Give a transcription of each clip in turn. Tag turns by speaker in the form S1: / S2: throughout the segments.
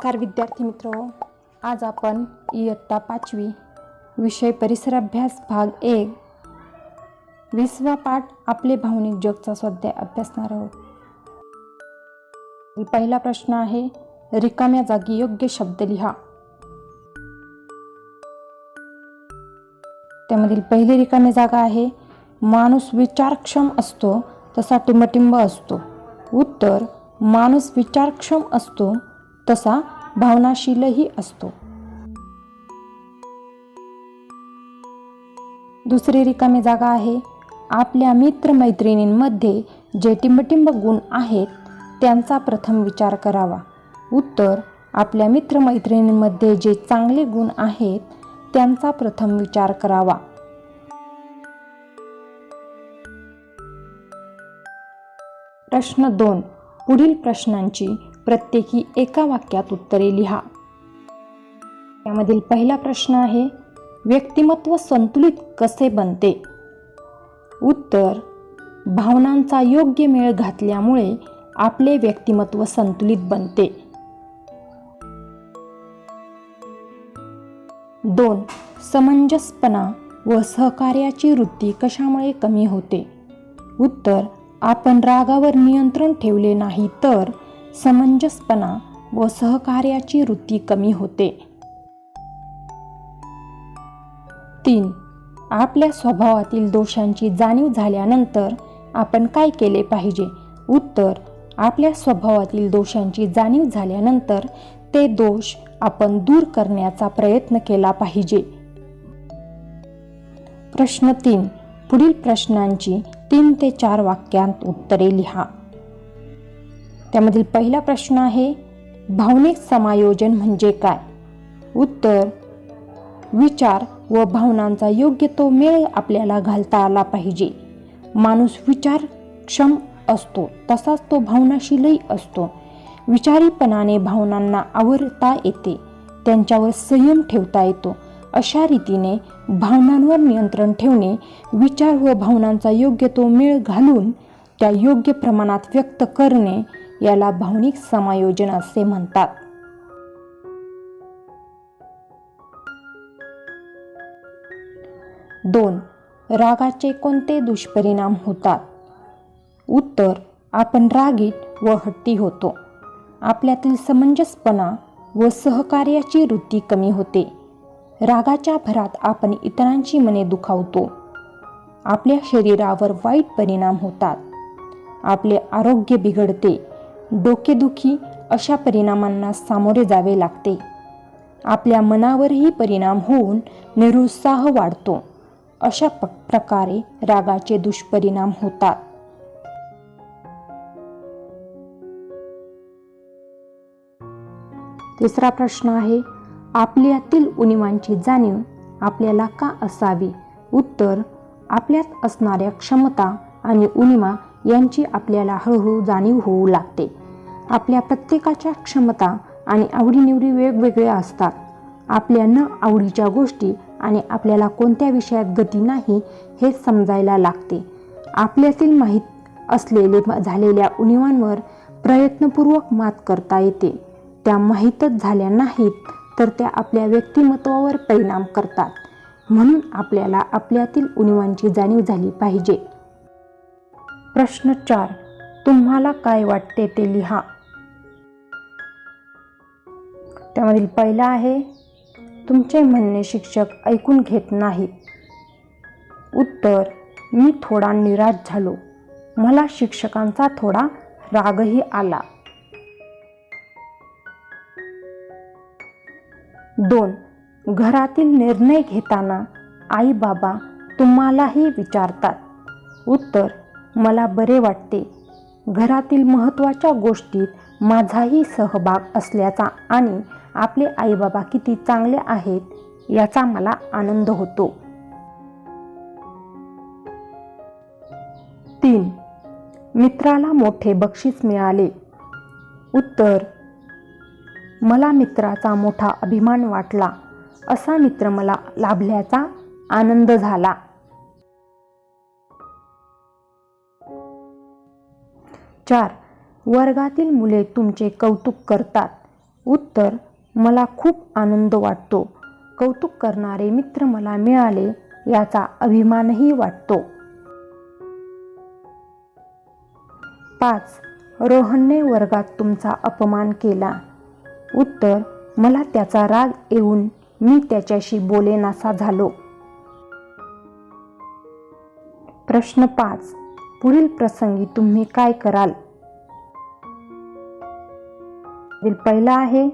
S1: नमस्कार विद्यार्थी मित्र. आज आपण इयत्ता पाचवी विषय परिसर अभ्यास भाग एक विसवा पाठ आपले भावनिक जगचा स्वाध्याय अभ्यासणार आहोत. पहिला प्रश्न आहे रिकाम्या जागी योग्य शब्द लिहा. त्यामधील पहिली रिकामी जागा आहे माणूस विचारक्षम असतो तसा टिंबटिंब असतो. उत्तर माणूस विचारक्षम असतो तसा भावनाशीलही असतो. दुसरी रिकामी जागा आहे. आपल्या मित्रमैत्रिणींमध्ये जे टिंबटिंब गुण आहेत त्यांचा प्रथम विचार करावा. उत्तर आपल्या मित्रमैत्रिणींमध्ये जे चांगले गुण आहेत त्यांचा प्रथम विचार करावा. प्रश्न दोन. पुढील प्रश्नांची प्रत्येकी एका वाक्यात उत्तरे लिहा. यामधील पहिला प्रश्न आहे व्यक्तिमत्व संतुलित कसे बनते? उत्तर भावनांचा योग्य मेळ घातल्यामुळे आपले व्यक्तिमत्व संतुलित बनते. दोन समंजसपणा व सहकार्याची वृत्ती कशामुळे कमी होते? उत्तर आपण रागावर नियंत्रण ठेवले नाही तर समंजसपणा व सहकार्याची वृत्ती कमी होते. तीन. आपल्या स्वभावातील दोषांची जाणीव झाल्यानंतर आपण काय केले पाहिजे? उत्तर. आपल्या स्वभावातील दोषांची जाणीव झाल्यानंतर ते दोष आपण दूर करण्याचा प्रयत्न केला पाहिजे. प्रश्न तीन. पुढील प्रश्नांची तीन ते चार वाक्यांत उत्तरे लिहा. त्यामधील पहिला प्रश्न आहे भावनिक समायोजन म्हणजे काय? उत्तर विचार व भावनांचा योग्य तो मेळ आपल्याला घालता आला पाहिजे. माणूस विचारक्षम असतो तसाच तो भावनाशीलही असतो. विचारीपणाने भावनांना आवरता येते त्यांच्यावर संयम ठेवता येतो. अशा रीतीने भावनांवर नियंत्रण ठेवणे विचार व भावनांचा योग्य तो मेळ घालून त्या योग्य प्रमाणात व्यक्त करणे याला भावनिक समायोजन असे म्हणतात. दोन रागाचे कोणते दुष्परिणाम होतात? उत्तर आपण रागीट व हट्टी होतो. आपल्यातील समंजसपणा व सहकार्याची वृत्ती कमी होते. रागाच्या भरात आपण इतरांची मने दुखावतो. आपल्या शरीरावर वाईट परिणाम होतात. आपले आरोग्य बिघडते. डोकेदुखी अशा परिणामांना सामोरे जावे लागते. आपल्या मनावरही परिणाम होऊन निरुत्साह वाढतो. अशा प प्रकारे रागाचे दुष्परिणाम होतात. तिसरा प्रश्न आहे आपल्यातील उणीवांची जाणीव आपल्याला का असावी? उत्तर आपल्यात असणाऱ्या क्षमता आणि उणीवा यांची आपल्याला हळूहळू जाणीव होऊ लागते. आपल्या प्रत्येकाच्या क्षमता आणि आवडीनिवडी वेगवेगळ्या असतात. आपल्या न आवडीच्या गोष्टी आणि आपल्याला कोणत्या विषयात गती नाही हे समजायला लागते. आपल्यातील माहीत असलेले झालेल्या उणीवांवर प्रयत्नपूर्वक मात करता येते. त्या माहीतच झाल्या नाहीत तर त्या आपल्या व्यक्तिमत्वावर परिणाम करतात. म्हणून आपल्याला आपल्यातील उणीवांची जाणीव झाली पाहिजे. प्रश्न चार. तुम्हाला काय वाटते ते लिहा. त्यामधील पहिला आहे तुमचे म्हणणे शिक्षक ऐकून घेत नाहीत. उत्तर मी थोडा निराश झालो. मला शिक्षकांचा थोडा रागही आला. दोन. घरातील निर्णय घेताना आई बाबा तुम्हालाही विचारतात. उत्तर मला बरे वाटते. घरातील महत्त्वाच्या गोष्टीत माझाही सहभाग असल्याचा आणि आपले आईबाबा किती चांगले आहेत याचा मला आनंद होतो. तीन. मित्राला मोठे बक्षीस मिळाले. उत्तर मला मित्राचा मोठा अभिमान वाटला. असा मित्र मला लाभल्याचा आनंद झाला. चार वर्गातील मुले तुमचे कौतुक करतात. उत्तर मला खूप आनंद वाटतो. कौतुक करणारे मित्र मला मिळाले याचा अभिमानही वाटतो. पाच. रोहनने वर्गात तुमचा अपमान केला. उत्तर मला त्याचा राग येऊन मी त्याच्याशी बोलेनासा झालो. प्रश्न पाच. पुढील प्रसंगी तुम्ही काय कराल? पहिला आहे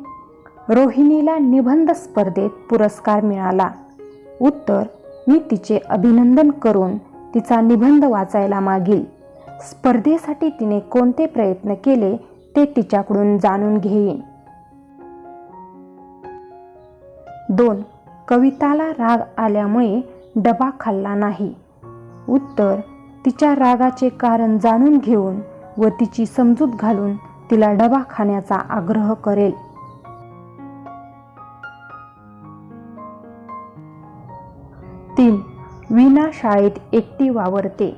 S1: रोहिणीला निबंध स्पर्धेत पुरस्कार मिळाला. उत्तर मी तिचे अभिनंदन करून तिचा निबंध वाचायला मागील. स्पर्धेसाठी तिने कोणते प्रयत्न केले ते तिच्याकडून जाणून घेईन. दोन कविताला राग आल्यामुळे डबा खाल्ला नाही. उत्तर तिच्या रागाचे कारण जाणून घेऊन व तिची समजूत घालून तिला डबा खाण्याचा आग्रह करेल. तीन विना शाळेत एकटी वावरते.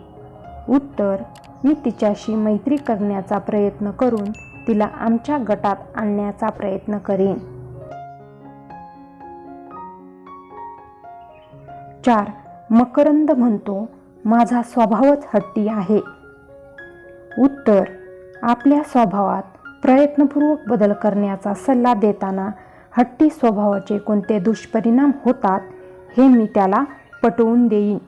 S1: उत्तर मी तिच्याशी मैत्री करण्याचा प्रयत्न करून तिला आमच्या गटात आणण्याचा प्रयत्न करेन. चार मकरंद म्हणतो माझा स्वभावच हट्टी आहे. उत्तर आपल्या स्वभावात प्रयत्नपूर्वक बदल करण्याचा सल्ला देताना हट्टी स्वभावाचे कोणते दुष्परिणाम होतात हे मी त्याला पटवून देईन.